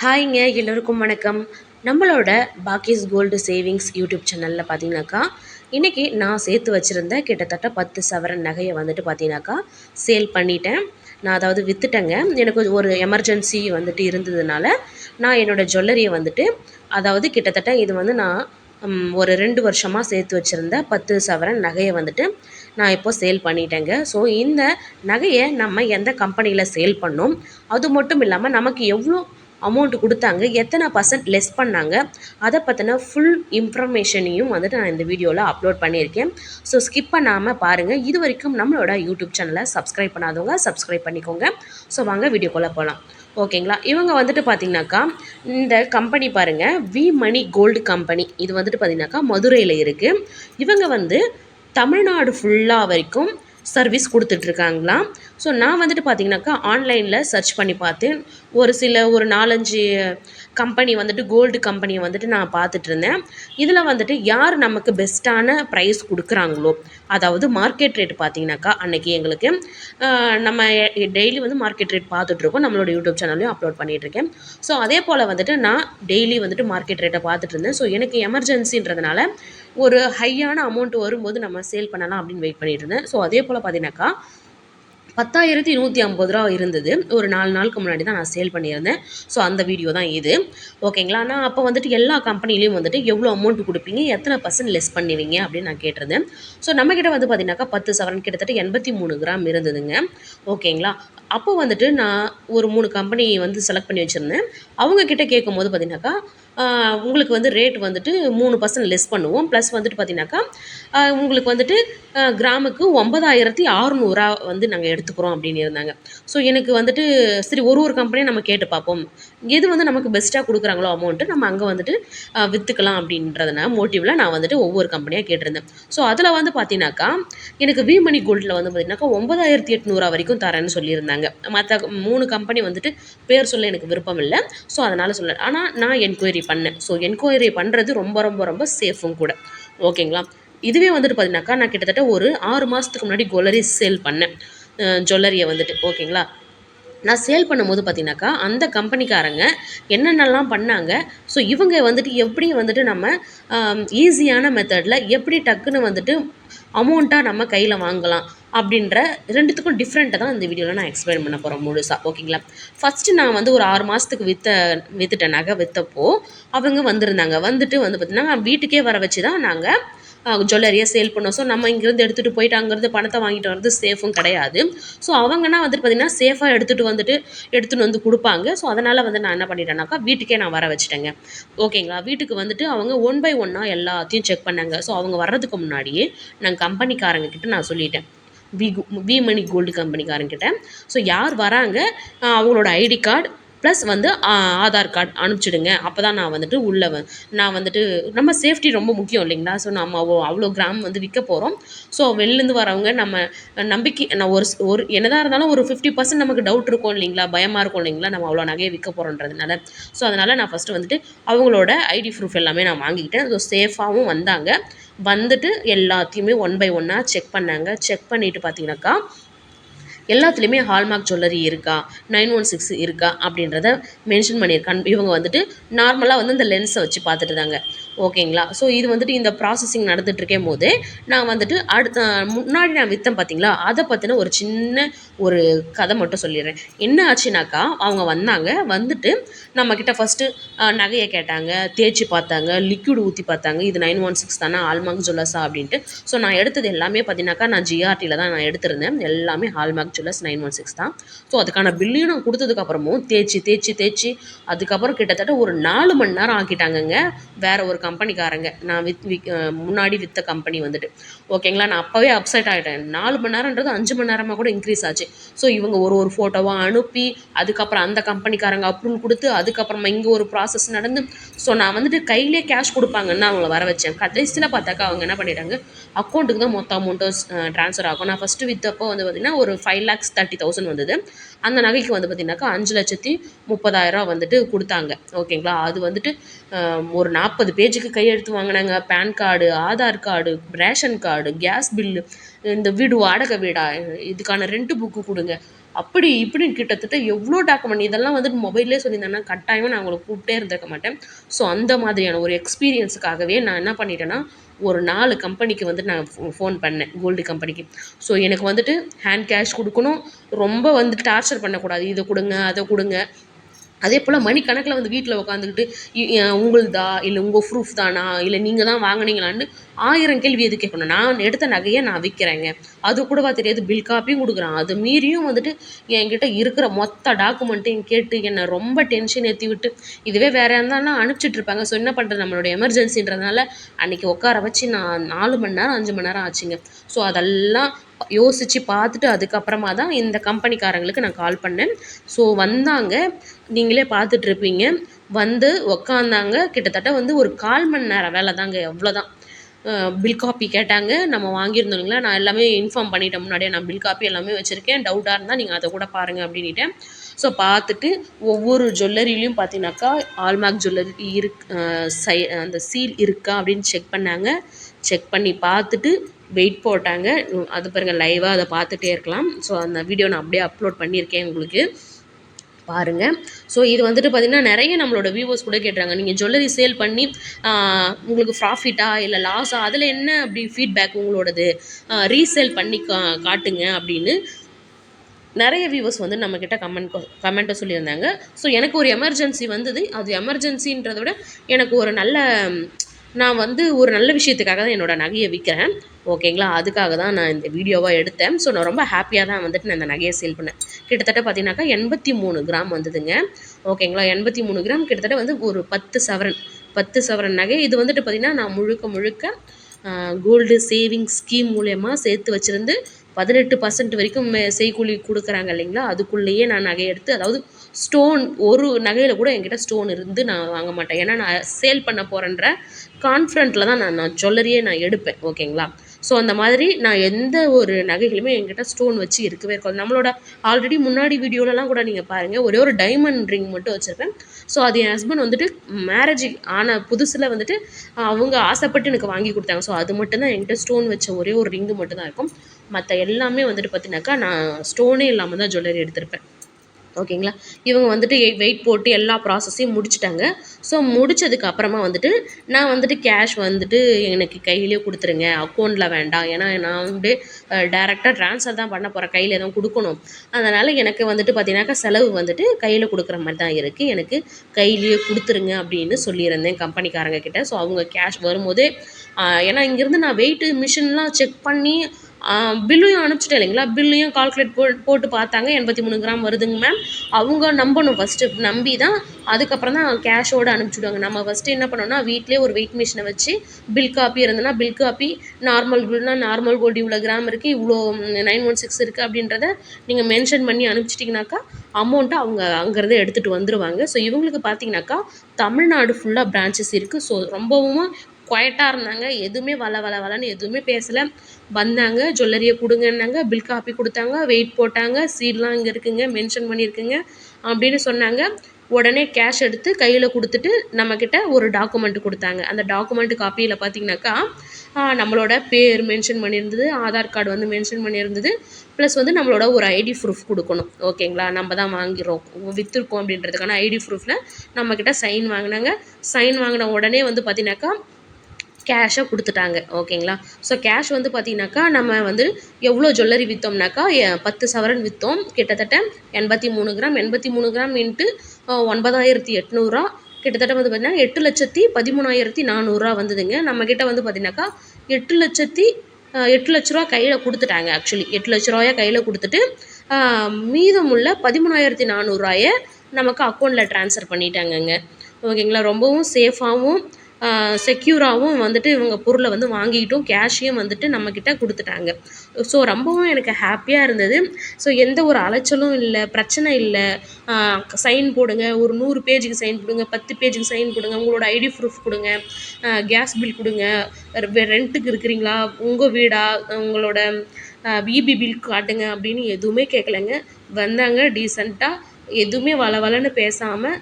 ஹாய்ங்க எல்லோருக்கும் வணக்கம். நம்மளோட பாக்கிஸ் கோல்டு சேவிங்ஸ் யூடியூப் சேனலில் பார்த்தீங்கன்னாக்கா இன்றைக்கி நான் சேர்த்து வச்சுருந்த கிட்டத்தட்ட பத்து சவரன் நகையை வந்துட்டு பார்த்தீங்கன்னாக்கா சேல் பண்ணிட்டேன். நான் அதாவது விற்றுட்டேங்க எனக்கு ஒரு எமர்ஜென்சி வந்துட்டு இருந்ததுனால நான் என்னோடய ஜுவல்லரியை வந்துட்டு அதாவது கிட்டத்தட்ட இது வந்து நான் ஒரு ரெண்டு வருஷமாக சேர்த்து வச்சுருந்த பத்து சவரன் நகையை வந்துட்டு நான் இப்போ சேல் பண்ணிட்டேங்க. ஸோ இந்த நகையை நம்ம எந்த கம்பெனியில் சேல் பண்ணோம் அது மட்டும் இல்லாமல் நமக்கு எவ்வளோ அமௌண்ட் கொடுத்தாங்க. எத்தனை பர்சன்ட் லெஸ் பண்ணாங்க. அதை பற்றின ஃபுல் இன்ஃபர்மேஷனையும் வந்துட்டு நான் இந்த வீடியோவில் அப்லோட் பண்ணியிருக்கேன். ஸோ ஸ்கிப் பண்ணாமல் பாருங்கள் இது வரைக்கும் நம்மளோட யூடியூப் சேனலை சப்ஸ்கிரைப் பண்ணாதவங்க சப்ஸ்கிரைப் பண்ணிக்கோங்க. ஸோ வாங்க வீடியோக்குள்ளே போகலாம் ஓகேங்களா இவங்க வந்துட்டு பார்த்தீங்கன்னாக்கா இந்த கம்பெனி பாருங்கள் வி மணி கோல்டு கம்பெனி இது வந்துட்டு பார்த்தீங்கன்னாக்கா மதுரையில் இருக்குது இவங்க வந்து தமிழ்நாடு ஃபுல்லாக வரைக்கும் சர்வீஸ் கொடுத்துட்ருக்காங்களாம் ஸோ நான் வந்துட்டு பார்த்தீங்கன்னாக்கா ஆன்லைனில் சர்ச் பண்ணி பார்த்தேன். ஒரு சில ஒரு நாலஞ்சு கம்பெனி வந்துட்டு கோல்டு கம்பெனியை வந்துட்டு நான் பார்த்துட்டு இருந்தேன். இதில் வந்துட்டு யார் நமக்கு பெஸ்ட்டான ப்ரைஸ் கொடுக்குறாங்களோ அதாவது மார்க்கெட் ரேட் பார்த்தீங்கன்னாக்கா அன்றைக்கி எங்களுக்கு நம்ம டெய்லி வந்து மார்க்கெட் ரேட் பார்த்துட்ருக்கோம் நம்மளோட யூடியூப் சேனல்லையும் அப்லோட் பண்ணிகிட்ருக்கேன் ஸோ அதே போல் வந்துட்டு நான் டெய்லி வந்துட்டு மார்க்கெட் ரேட்டை பார்த்துட்டு இருந்தேன். ஸோ எனக்கு எமர்ஜென்சின்றதுனால ஒரு ஹையான அமௌண்ட் வரும்போது நம்ம சேல் பண்ணலாம் அப்படின்னு வெயிட் பண்ணிட்டு இருந்தேன். ஸோ அதே போல் பார்த்தீங்கன்னாக்கா பத்தாயிரத்தி நூற்றி ஐம்பது ரூபா இருந்தது. ஒரு நாலு நாளுக்கு முன்னாடி தான் நான் சேல் பண்ணியிருந்தேன். ஸோ அந்த வீடியோ தான் இது. ஓகேங்களா நான் அப்போ வந்துட்டு எல்லா கம்பெனிலையும் வந்துட்டு எவ்வளோ அமௌண்ட் கொடுப்பீங்க? எத்தனை பர்சன்ட் லெஸ் பண்ணுவீங்க? அப்படின்னு நான் கேட்டிருந்தேன். ஸோ நம்மக்கிட்ட வந்து பார்த்தீங்கன்னாக்கா பத்து சவரன் கிட்டத்தட்ட எண்பத்தி மூணு கிராம் இருந்ததுங்க. ஓகேங்களா அப்போ வந்துட்டு நான் ஒரு மூணு கம்பெனி வந்து செலக்ட் பண்ணி வச்சுருந்தேன். அவங்கக்கிட்ட கேட்கும்போது பார்த்தீங்கன்னாக்கா உங்களுக்கு வந்து ரேட் வந்துட்டு மூணு பர்சன்ட் லெஸ் பண்ணுவோம். ப்ளஸ் வந்துட்டு பார்த்தீங்கன்னாக்கா உங்களுக்கு வந்துட்டு கிராமுக்கு ஒன்பதாயிரத்தி அறுநூறுவா வந்து நாங்கள் எடுத்துக்கிறோம் அப்படின்னு இருந்தாங்க. ஸோ எனக்கு வந்துட்டு சரி ஒரு ஒரு கம்பெனியும் நம்ம கேட்டு பார்ப்போம். எது வந்து நமக்கு பெஸ்ட்டாக கொடுக்குறாங்களோ அமௌண்ட்டு நம்ம அங்கே வந்துட்டு விற்றுக்கலாம் அப்படின்றதுனால மோட்டிவில் நான் வந்துட்டு ஒவ்வொரு கம்பெனியாக கேட்டிருந்தேன். ஸோ அதில் வந்து பார்த்தீங்கன்னாக்கா எனக்கு வி மணி கோல்டில் வந்து பார்த்தீங்கன்னாக்கா ஒன்பதாயிரத்தி எட்நூறுரூவா வரைக்கும் தரேன்னு சொல்லியிருந்தாங்க. மற்ற மூணு கம்பெனி வந்துட்டு பேர் சொல்ல எனக்கு விருப்பம் இல்லை. ஸோ அதனால் சொல்ல ஆனால் நான் என்கொயரி பண்ணேன். ஸோ என்கொயரி பண்ணுறது ரொம்ப ரொம்ப ரொம்ப சேஃபும் கூட. ஓகேங்களா இதுவே வந்துட்டு பார்த்தீங்கன்னாக்கா நான் கிட்டத்தட்ட ஒரு ஆறு மாதத்துக்கு முன்னாடி ஜுவல்லரி சேல் பண்ணேன். ஜுவல்லரியை வந்துட்டு. ஓகேங்களா நான் சேல் பண்ணும்போது பார்த்தீங்கன்னாக்கா அந்த கம்பெனிக்காரங்க என்னென்னலாம் பண்ணாங்க ஸோ இவங்க வந்துட்டு எப்படி வந்துட்டு நம்ம ஈஸியான மெத்தடில் எப்படி டக்குன்னு வந்துட்டு அமௌண்ட்டாக நம்ம கையில் வாங்கலாம் அப்படின்ற ரெண்டுத்துக்கும் டிஃப்ரெண்ட்டை தான் இந்த வீடியோவில் நான் எக்ஸ்பிளைன் பண்ண போகிறேன் முழுசாக ஓகேங்களா ஃபஸ்ட்டு நான் வந்து ஒரு ஆறு மாதத்துக்கு விற்ற விற்றுட்ட நகை விற்றப்போ அவங்க வந்திருந்தாங்க. வந்துட்டு வந்து பார்த்தீங்கன்னா வீட்டுக்கே வர வச்சு தான் நாங்கள் ஜுவல்லரியாக சேல் பண்ணோம். ஸோ நம்ம இங்கேருந்து எடுத்துகிட்டு போயிட்டு அங்கேருந்து பணத்தை வாங்கிட்டு வர்றது சேஃபும் கிடையாது. ஸோ அவங்கன்னா வந்துட்டு பார்த்திங்கன்னா சேஃபாக எடுத்துகிட்டு வந்துட்டு எடுத்துகிட்டு வந்து கொடுப்பாங்க. ஸோ அதனால் வந்து நான் என்ன பண்ணிட்டேன்னாக்கா வீட்டுக்கே நான் வர வச்சுட்டேங்க. ஓகேங்களா வீட்டுக்கு வந்துட்டு அவங்க ஒன் பை ஒன்னாக எல்லாத்தையும் செக் பண்ணாங்க. ஸோ அவங்க வர்றதுக்கு முன்னாடியே நான் கம்பெனிக்காரங்க கிட்ட நான் சொல்லிட்டேன். வி வி மணி கோல்டு கம்பெனிக்காரங்கிட்ட ஸோ யார் வராங்க? அவங்களோட ஐடி கார்டு ப்ளஸ் வந்து ஆதார் கார்டு அனுப்பிச்சிடுங்க. அப்போ தான் நான் வந்துட்டு உள்ளே வ நான் வந்துட்டு நம்ம சேஃப்டி ரொம்ப முக்கியம் இல்லைங்களா? ஸோ நம்ம அவ்வளோ அவ்வளோ கிராம் வந்து விற்க போகிறோம் ஸோ வெளிலேருந்து வரவங்க நம்ம நம்பிக்கை நான் ஒரு ஒரு என்னதான் இருந்தாலும் ஒரு ஃபிஃப்டி பர்சன்ட் நமக்கு டவுட் இருக்கும் இல்லைங்களா? பயமாக இருக்கும் இல்லைங்களா? நம்ம அவ்வளோ நகையை விற்க போகிறோன்றதுனால ஸோ அதனால் நான் ஃபஸ்ட்டு வந்துட்டு அவங்களோட ஐடி ப்ரூஃப் எல்லாமே நான் வாங்கிக்கிட்டேன். ஸோ சேஃபாகவும் வந்தாங்க. வந்துட்டு எல்லாத்தையுமே ஒன் பை ஒன்னாக செக் பண்ணாங்க. செக் பண்ணிவிட்டு பார்த்தீங்கன்னாக்கா எல்லாத்துலேயுமே ஹால்மார்க் ஜுவல்லரி இருக்கா நைன் ஒன் சிக்ஸ் இருக்கா அப்படின்றத மென்ஷன் பண்ணியிருக்கான் இவங்க வந்துட்டு நார்மலாக வந்து இந்த லென்ஸை வச்சு பார்த்துட்டு இருந்தாங்க ஓகேங்களா ஸோ இது வந்துட்டு இந்த ப்ராசஸிங் நடந்துட்டு இருக்கும் நான் வந்துட்டு அடுத்த முன்னாடி நான் விற்றேன் பார்த்தீங்களா அதை பற்றின ஒரு சின்ன ஒரு கதை மட்டும் சொல்லிடுறேன். என்ன ஆச்சுனாக்கா அவங்க வந்தாங்க வந்துட்டு நம்மக்கிட்ட ஃபஸ்ட்டு நகையை கேட்டாங்க தேய்ச்சி பார்த்தாங்க லிக்விட் ஊற்றி பார்த்தாங்க. இது நைன் ஒன் சிக்ஸ் தானே ஹால்மார்க் ஜுவல்லர்ஸா அப்படின்ட்டு. ஸோ நான் எடுத்தது எல்லாமே பார்த்தீங்கன்னாக்கா நான் ஜிஆர்டியில் தான் நான் எடுத்திருந்தேன். எல்லாமே ஹால்மார்க் ஆக்சுவலாக நைன் ஒன் சிக்ஸ் தான். ஸோ அதுக்கான பில்லையும் நான் கொடுத்ததுக்கப்புறமும் தேய்ச்சி தேய்ச்சி தேய்ச்சி அதுக்கப்புறம் கிட்டத்தட்ட ஒரு நாலு மணி நேரம் ஆக்கிட்டாங்கங்க. வேறு ஒரு கம்பெனிக்காரங்க. நான் வித் விக் முன்னாடி வித்த கம்பெனி வந்துட்டு. ஓகேங்களா நான் அப்போவே அப்செட் ஆகிட்டேன் நாலு மணி நேரன்றது அஞ்சு மணி நேரமாக கூட இன்க்ரீஸ் ஆச்சு. ஸோ இவங்க ஒரு ஒரு ஃபோட்டோவாக அனுப்பி அதுக்கப்புறம் அந்த கம்பெனிக்காரங்க அப்ரூவல் கொடுத்து அதுக்கப்புறமா இங்கே ஒரு ப்ராசஸ் நடந்து. ஸோ நான் வந்துட்டு கையிலே கேஷ் கொடுப்பாங்கன்னு அவங்கள வர வச்சேன். கடைசியில் பார்த்தாக்கா அவங்க என்ன பண்ணிட்டாங்க? அக்கௌண்ட்டுக்கு தான் மொத்த அமௌண்ட்டும் ட்ரான்ஸ்ஃபர் ஆகும். நான் ஃபஸ்ட்டு விற்றப்போ வந்து பார்த்திங்கன்னா ஒரு ஃபைவ் லேக்ஸ் தேர்ட்டி தௌசண்ட் வந்தது. அந்த நகைக்கு வந்து பார்த்திங்கனாக்கா அஞ்சு லட்சத்தி முப்பதாயிரம் வந்துட்டு கொடுத்தாங்க. ஓகேங்களா அது வந்துட்டு ஒரு நாற்பது பேஜுக்கு கையெழுத்து வாங்கினாங்க. PAN card Aadhaar card ration card gas bill இந்த வீடு வாடகை வீடா இதுக்கான ரெண்ட்டு புக்கு கொடுங்க. அப்படி இப்படின்னு கிட்டத்தட்ட எவ்வளோ டாக்குமெண்ட் இதெல்லாம் வந்துட்டு மொபைல்லே சொல்லியிருந்தேன்னா கட்டாயமாக நான் உங்களை கூப்பிட்டே இருந்திருக்க மாட்டேன். ஸோ அந்த மாதிரியான ஒரு எக்ஸ்பீரியன்ஸுக்காகவே நான் என்ன பண்ணிட்டேன்னா ஒரு நாலு கம்பெனிக்கு வந்துட்டு நான் ஃபோன் பண்ணேன் கோல்டு கம்பெனிக்கு ஸோ எனக்கு வந்துட்டு ஹேண்ட் கேஷ் கொடுக்கணும். ரொம்ப வந்து டார்ச்சர் பண்ணக்கூடாது. இதை கொடுங்க அதை கொடுங்க. அதே போல் மணிக்கணக்கில் வந்து வீட்டில் உட்காந்துக்கிட்டு உங்களுதா இல்லை உங்கள் ப்ரூஃப் தானா இல்லை நீங்கள் தான் வாங்குனீங்களான்னு ஆயிரம் கேள்வி எது கேட்கணும்? நான் எடுத்த நகையை நான் விற்கிறேங்க அது கூடவா தெரியாது பில் காப்பியும் கொடுக்குறான். அது மீறியும் வந்துட்டு என்கிட்ட இருக்கிற மொத்த டாக்குமெண்ட்டையும் கேட்டு என்னை ரொம்ப டென்ஷன் ஏற்றி விட்டு இதுவே வேற இருந்தாலும் அனுப்பிச்சிட்டு இருப்பாங்க. ஸோ என்ன பண்ணுறது நம்மளோட எமர்ஜென்சின்றதுனால அன்றைக்கி உட்கார வச்சு நான் நாலு மணி நேரம் அஞ்சு மணி நேரம் ஆச்சுங்க. ஸோ அதெல்லாம் யோசித்து பார்த்துட்டு அதுக்கப்புறமா தான் இந்த கம்பெனிக்காரங்களுக்கு நான் கால் பண்ணேன். ஸோ வந்தாங்க. நீங்களே பார்த்துட்ருப்பீங்க வந்து உக்காந்தாங்க. கிட்டத்தட்ட வந்து ஒரு கால் மணி நேரம் வேலை தாங்க அவ்வளோதான் பில் காப்பி கேட்டாங்க. நம்ம வாங்கியிருந்தோங்களா நான் எல்லாமே இன்ஃபார்ம் பண்ணிட்டேன். முன்னாடியே நான் பில் காப்பி எல்லாமே வச்சுருக்கேன். டவுட்டாக இருந்தால் நீங்கள் அதை கூட பாருங்கள் அப்படின்ட்டேன் ஸோ பார்த்துட்டு ஒவ்வொரு ஜுவல்லரிலையும் பார்த்தீங்கன்னாக்கா ஆல்மார்க் ஜுவல்லரி இருக் சை அந்த சீல் இருக்கா அப்படின்னு செக் பண்ணாங்க. செக் பண்ணி பார்த்துட்டு வெயிட் போட்டாங்க. அது பாருங்கள் லைவாக அதை பார்த்துட்டே இருக்கலாம். ஸோ அந்த வீடியோ நான் அப்படியே அப்லோட் பண்ணியிருக்கேன் உங்களுக்கு. பாருங்கள் ஸோ இது வந்துட்டு பார்த்திங்கன்னா நிறைய நம்மளோட வியூவர்ஸ் கூட கேட்டுறாங்க நீங்கள் ஜுவல்லரி சேல் பண்ணி உங்களுக்கு ப்ராஃபிட்டா இல்லை லாஸா அதில் என்ன அப்படி ஃபீட்பேக் உங்களோடது? ரீசேல் பண்ணி கா காட்டுங்க அப்படின்னு நிறைய வியூவர்ஸ் வந்து நம்மக்கிட்ட கமெண்ட் கமெண்ட்டை சொல்லியிருந்தாங்க. ஸோ எனக்கு ஒரு எமர்ஜென்சி வந்தது. அது எமர்ஜென்சின்றதை விட எனக்கு ஒரு நல்ல நான் வந்து ஒரு நல்ல விஷயத்துக்காக தான் என்னோடய நகையை விற்கிறேன் ஓகேங்களா? அதுக்காக தான் நான் இந்த வீடியோவாக எடுத்தேன். ஸோ நான் ரொம்ப ஹாப்பியாக தான் வந்துட்டு நான் இந்த நகையை சேல் பண்ணேன். கிட்டத்தட்ட பார்த்தீங்கன்னாக்கா எண்பத்தி மூணு கிராம் வந்ததுங்க. ஓகேங்களா? எண்பத்தி மூணு கிராம் கிட்டத்தட்ட வந்து ஒரு பத்து சவரன் பத்து சவரன் நகை. இது வந்துட்டு பார்த்திங்கன்னா நான் முழுக்க முழுக்க கோல்டு சேவிங் ஸ்கீம் மூலயமா சேர்த்து வச்சுருந்து பதினெட்டு பர்சன்ட் வரைக்கும் செய்கூலி கொடுக்குறாங்க இல்லைங்களா? அதுக்குள்ளேயே நான் நகை எடுத்து அதாவது ஸ்டோன் ஒரு நகையில் கூட என்கிட்ட ஸ்டோன் இருந்து நான் வாங்க மாட்டேன். ஏன்னா நான் சேல் பண்ண போகிறேன்ற கான்ஃபிடண்ட்டில் தான் நான் நான் ஜுவல்லரியே நான் எடுப்பேன் ஓகேங்களா ஸோ அந்த மாதிரி நான் எந்த ஒரு நகைகளுமே என்கிட்ட ஸ்டோன் வச்சு இருக்கவே இருக்காது. நம்மளோட ஆல்ரெடி முன்னாடி வீடியோலலாம் கூட நீங்கள் பாருங்கள் ஒரே ஒரு டைமண்ட் ரிங் மட்டும் வச்சுருப்பேன். ஸோ அது என் ஹஸ்பண்ட் வந்துட்டு மேரேஜ் ஆன புதுசில் வந்துட்டு அவங்க ஆசைப்பட்டு எனக்கு வாங்கி கொடுத்தாங்க. ஸோ அது மட்டும்தான் என்கிட்ட ஸ்டோன் வச்ச ஒரே ஒரு ரிங்கு மட்டும்தான் இருக்கும். மற்ற எல்லாமே வந்துட்டு பார்த்தீங்கன்னாக்கா நான் ஸ்டோனே இல்லாமல் தான் ஜுவல்லரி எடுத்திருப்பேன். ஓகேங்களா இவங்க வந்துட்டு வெயிட் போட்டு எல்லா ப்ராசஸையும் முடிச்சிட்டாங்க. ஸோ முடித்ததுக்கு அப்புறமா வந்துட்டு நான் வந்துட்டு கேஷ் வந்துட்டு எனக்கு கையிலே கொடுத்துருங்க. அக்கௌண்ட்டில் வேண்டாம். ஏன்னா நான் வந்து டேரெக்டாக ட்ரான்ஸ்ஃபர் தான் பண்ண போகிறேன் கையில் எதுவும் கொடுக்கணும். அதனால் எனக்கு வந்துட்டு பார்த்தீங்கன்னாக்கா செலவு வந்துட்டு கையில் கொடுக்குற மாதிரி தான் இருக்குது எனக்கு கையிலேயே கொடுத்துருங்க அப்படின்னு சொல்லியிருந்தேன் கம்பெனிக்காரங்க கிட்ட. ஸோ அவங்க கேஷ் வரும்போதே ஏன்னா இங்கேருந்து நான் வெயிட்டு மிஷின்லாம் செக் பண்ணி பில்லையும் அனுப்பிச்சிட்டேன் இல்லைங்களா? பில்லையும் கால்குலேட் போ போட்டு பார்த்தாங்க. எண்பத்தி மூணு கிராம் வருதுங்க மேம் அவங்க நம்பணும் ஃபஸ்ட்டு நம்பி தான் அதுக்கப்புறம் தான் கேஷோடு அனுப்பிச்சுடுவாங்க. நம்ம ஃபஸ்ட்டு என்ன பண்ணோம்னா வீட்டிலே ஒரு வெயிட் மிஷினை வச்சு பில் காப்பி இருந்ததுன்னா பில் காப்பி நார்மல் கோல்டுனா நார்மல் கோல்டு இவ்வளோ கிராம் இருக்குது இவ்வளோ நைன் ஒன் சிக்ஸ் இருக்குது அப்படின்றத நீங்கள் மென்ஷன் பண்ணி அனுப்பிச்சிட்டிங்கனாக்கா அமௌண்ட்டை அவங்க அங்கேருந்து எடுத்துகிட்டு வந்துடுவாங்க ஸோ இவங்களுக்கு பார்த்தீங்கன்னாக்கா தமிழ்நாடு ஃபுல்லாக பிரான்ச்சஸ் இருக்குது ஸோ ரொம்பவும் குவைட்டாக இருந்தாங்க. எதுவுமே வள வள வளன்னு எதுவுமே பேசலை. வந்தாங்க. ஜுவல்லரியை கொடுங்கன்னாங்க. பில் காப்பி கொடுத்தாங்க. வெயிட் போட்டாங்க. சீட்லாம் இங்கே இருக்குங்க. மென்ஷன் பண்ணியிருக்குங்க. அப்படின்னு சொன்னாங்க. உடனே கேஷ் எடுத்து கையில் கொடுத்துட்டு நம்மக்கிட்ட ஒரு டாக்குமெண்ட் கொடுத்தாங்க. அந்த டாக்குமெண்ட் காப்பியில் பார்த்தீங்கன்னாக்கா நம்மளோட பேர் மென்ஷன் பண்ணியிருந்தது. ஆதார் கார்டு வந்து மென்ஷன் பண்ணியிருந்தது. ப்ளஸ் வந்து நம்மளோட ஒரு ஐடி ப்ரூஃப் கொடுக்கணும். ஓகேங்களா நம்ம தான் வாங்கிறோம் விற்றுருக்கோம் அப்படின்றதுக்கான ஐடி ப்ரூஃபில் நம்மக்கிட்ட சைன் வாங்கினாங்க. சைன் வாங்கின உடனே வந்து பார்த்தீங்கன்னாக்கா கேஷை கொடுத்துட்டாங்க ஓகேங்களா ஸோ கேஷ் வந்து பார்த்தீங்கன்னாக்கா நம்ம வந்து எவ்வளோ ஜுவல்லரி விற்றோம்னாக்கா பத்து சவரன் விற்றோம் கிட்டத்தட்ட எண்பத்தி மூணு கிராம் எண்பத்தி மூணு கிராம் இன்ட்டு ஒன்பதாயிரத்தி எட்நூறுரூவா கிட்டத்தட்ட வந்து பார்த்தீங்கன்னா எட்டு லட்சத்தி பதிமூணாயிரத்தி நானூறுரூவா வந்ததுங்க. நம்மக்கிட்ட வந்து பார்த்தீங்கன்னாக்கா எட்டு லட்சத்தி எட்டு லட்ச ரூபா கையில் கொடுத்துட்டாங்க ஆக்சுவலி எட்டு லட்ச ரூபாய கையில் கொடுத்துட்டு மீதமுள்ள பதிமூணாயிரத்தி நானூறுரூவாயை நமக்கு அக்கௌண்ட்டில் ட்ரான்ஸ்ஃபர் பண்ணிட்டாங்கங்க. ஓகேங்களா? ரொம்பவும் சேஃபாகவும் செக்யூராகவும் வந்துட்டு இவங்க பொருளை வந்து வாங்கிக்கிட்டும் கேஷையும் வந்துட்டு நம்மக்கிட்ட கொடுத்துட்டாங்க. ஸோ ரொம்பவும் எனக்கு ஹாப்பியாக இருந்தது. ஸோ எந்த ஒரு அலைச்சலும் இல்லை பிரச்சனை இல்லை. சைன் போடுங்க ஒரு நூறு பேஜுக்கு சைன் போடுங்க பத்து பேஜுக்கு சைன் போடுங்க உங்களோட ஐடி ப்ரூஃப் கொடுங்க கேஸ் பில் கொடுங்க ரெண்ட்டுக்கு இருக்கிறீங்களா உங்கள் வீடா உங்களோட பிபி பில் காட்டுங்க அப்படின்னு எதுவுமே கேட்கலங்க வந்தாங்க டீசெண்டாக எதுவுமே வள வளன்னு பேசாமல்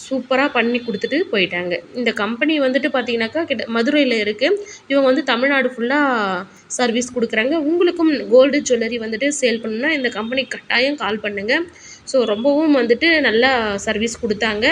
சூப்பராக பண்ணி கொடுத்துட்டு போயிட்டாங்க. இந்த கம்பெனி வந்துட்டு பார்த்தீங்கன்னாக்கா கிட்ட மதுரையில் இருக்குது இவங்க வந்து தமிழ்நாடு ஃபுல்லாக சர்வீஸ் கொடுக்குறாங்க. உங்களுக்கும் கோல்டு ஜுவல்லரி வந்துட்டு சேல் பண்ணணுன்னா இந்த கம்பெனி கட்டாயம் கால் பண்ணுங்கள் ஸோ ரொம்பவும் வந்துட்டு நல்லா சர்வீஸ் கொடுத்தாங்க.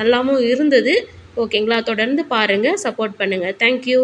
நல்லாவும் இருந்தது. ஓகேங்களா தொடர்ந்து பாருங்கள் சப்போர்ட் பண்ணுங்கள் தேங்க்யூ